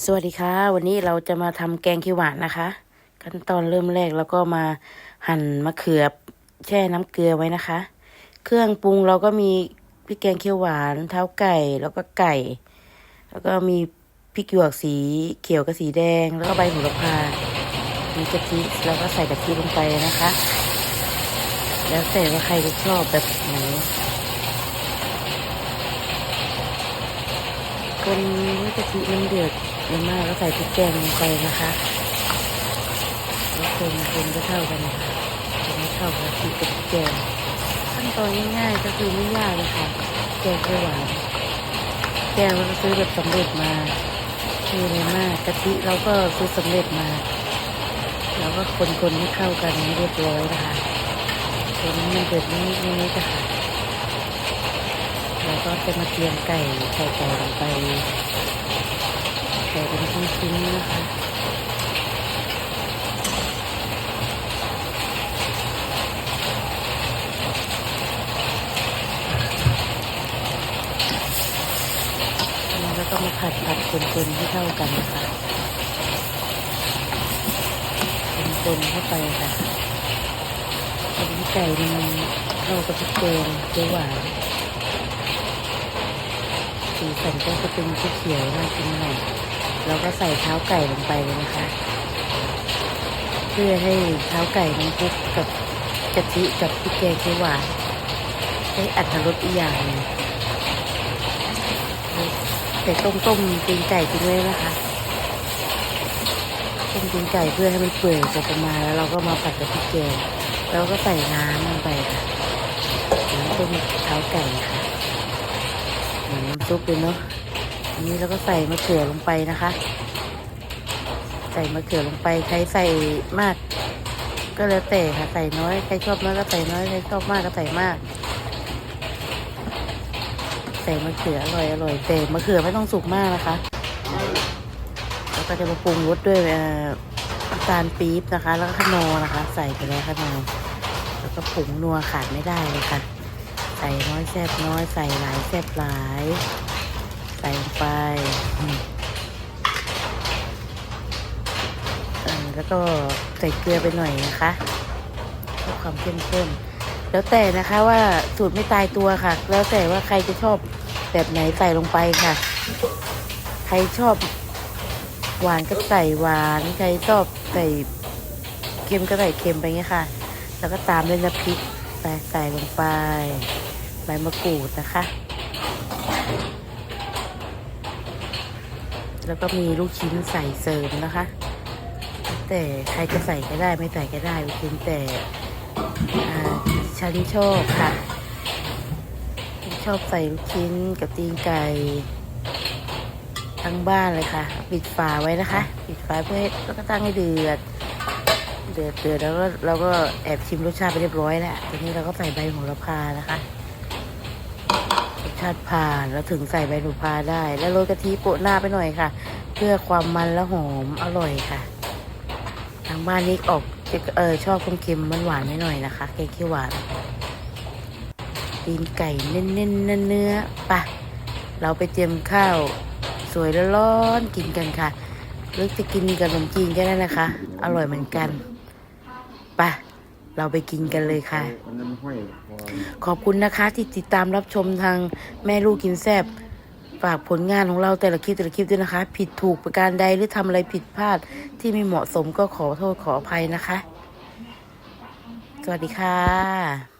สวัสดีค่ะ วันนี้เราจะมาทำแกงเขียวหวานนะคะ ขั้นตอนเริ่มแรกเราก็มาหั่นมะเขือแช่น้ำเกลือไว้นะคะ เครื่องปรุงเราก็มีพริกแกงเขียวหวานเท้าไก่แล้วก็ไก่ แล้วก็มีพริกหยวกสีเขียวกับสีแดง แล้วก็ใบโหระพามีกะทิแล้วก็ใส่กะทิลงไปนะคะ แล้วแต่ว่าใครจะชอบแบบไหนคนให้กะทิมันเดือด มากแล้วใส่พริกแกงลงไปนะคะแล้วคนคนก็เท่ากันนะคะจะไม่เข้ากับกะทิกับพริกแกงขั้นตอนง่ายๆก็คือไม่ยากเลยค่ะแกงเขียหวานแกงเราซื้อแบบสำเร็จมาไม่มีอะไรมากกะทิเราก็ซื้อสำเร็จมาเราก็คนๆให้เข้ากันให้เรียบร้อยนะคะคนให้มันเดือดนิดนิดๆนะคะแล้วก็จะมาเตรียมไก่ใส่ไก่ลงไป ไก่เป็นชิ้นๆนะคะแล้วก็มาผัดผัดคนๆให้เข้ากันนะคะคนๆเข้าไปค่ะจนที่ไก่มันเข้ากับพริกแกงเขียวหวานสีสันก็จะเป็นสีเขียวน่ากินหน่อย แล้วก็ใส่เท้าไก่ลงไปเลยนะคะ เพื่อให้เท้าไก่มันคลุกกับกะทิกับพริกแกงเขียวหวานให้อัตรสอีกอย่างนึงแต่ต้มต้มตีนไก่ทิ้งไว้นะคะต้มตีนไก่เพื่อให้มันเปื่อยพอประมาณแล้วเราก็มาผัดกับพริกแกงแล้วก็ใส่น้ำลงไปค่ะน้ำต้มเท้าไก่ค่ะเหมือนน้ำซุปเลยเนาะ อันนี้เราก็ใส่มะเขือลงไปนะคะ ใส่มะเขือลงไปใครใส่มาก ก็แล้วแต่ค่ะใส่น้อยใครชอบน้อยก็ใส่น้อยใครชอบมากก็ใส่มาก ใส่มะเขืออร่อยอร่อยแต่มะเขือไม่ต้องสุกมากนะคะแล้วก็จะมาปรุงรสด้วยเน้ำตาลปี๊บนะคะ แล้วก็ขนอนะคะ ใส่ไปแล้วขนอแล้วก็ผงนัวขาดไม่ได้เลยค่ะ ใส่น้อยแซ่บน้อยใส่หลายแซ่บหลาย ใส่ลงไปแล้วก็ใส่เกลือไปหน่อยนะคะเพื่อความเข้มข้น แล้วแต่นะคะว่าสูตรไม่ตายตัวค่ะ แล้วแต่ว่าใครจะชอบแบบไหนใส่ลงไปค่ะ ใครชอบหวานก็ใส่หวานใครชอบใส่เค็มก็ใส่เค็มไปเงี้ยค่ะ แล้วก็ตามด้วยน้ำพริกไปใส่ลงไปใบมะกรูดนะคะ แล้วก็มีลูกชิ้นใส่เสริมนะคะ แต่ใครจะใส่ก็ได้ไม่ใส่ก็ได้ลูกชิ้นแต่ฉันชอบค่ะฉันชอบใส่ลูกชิ้นกับตีนไก่ทั้งบ้านเลยค่ะ ปิดฝาไว้นะคะ ปิดฝาเพื่อให้แล้วก็ตั้งให้เดือด เดือดเดือดแล้วก็เราก็แอบชิมรสชาติไปเรียบร้อยแล้วทีนี้เราก็ใส่ใบโหระพานะคะ ชาติผ่านแล้วถึงใส่ใบหนูพาได้ แล้วโรยกะทิโปะหน้าไปหน่อยค่ะ เพื่อความมันและหอมอร่อยค่ะ ทางบ้านนี้ออกเออชอบคมเค็มมันหวานๆหน่อยนะคะแกงเขียวหวานตีนไก่เน้นๆเนื้อๆไปะเราไปเตรียมข้าว สวยแล้วร้อนๆกินกันค่ะหรือจะกินกับขนมจีนก็ได้นะคะ อร่อยเหมือนกันไปะ เราไปกินกันเลยค่ะอันนั้นห้อยคอขอบคุณนะคะที่ติดตามรับชมทางแม่ลูกกินแซบฝากผลงานของเราแต่ละคลิปแต่ละคลิปด้วยนะคะ ผิดถูกประการใดหรือทำอะไรผิดพลาดที่ไม่เหมาะสมก็ขอโทษขออภัยนะคะ สวัสดีค่ะ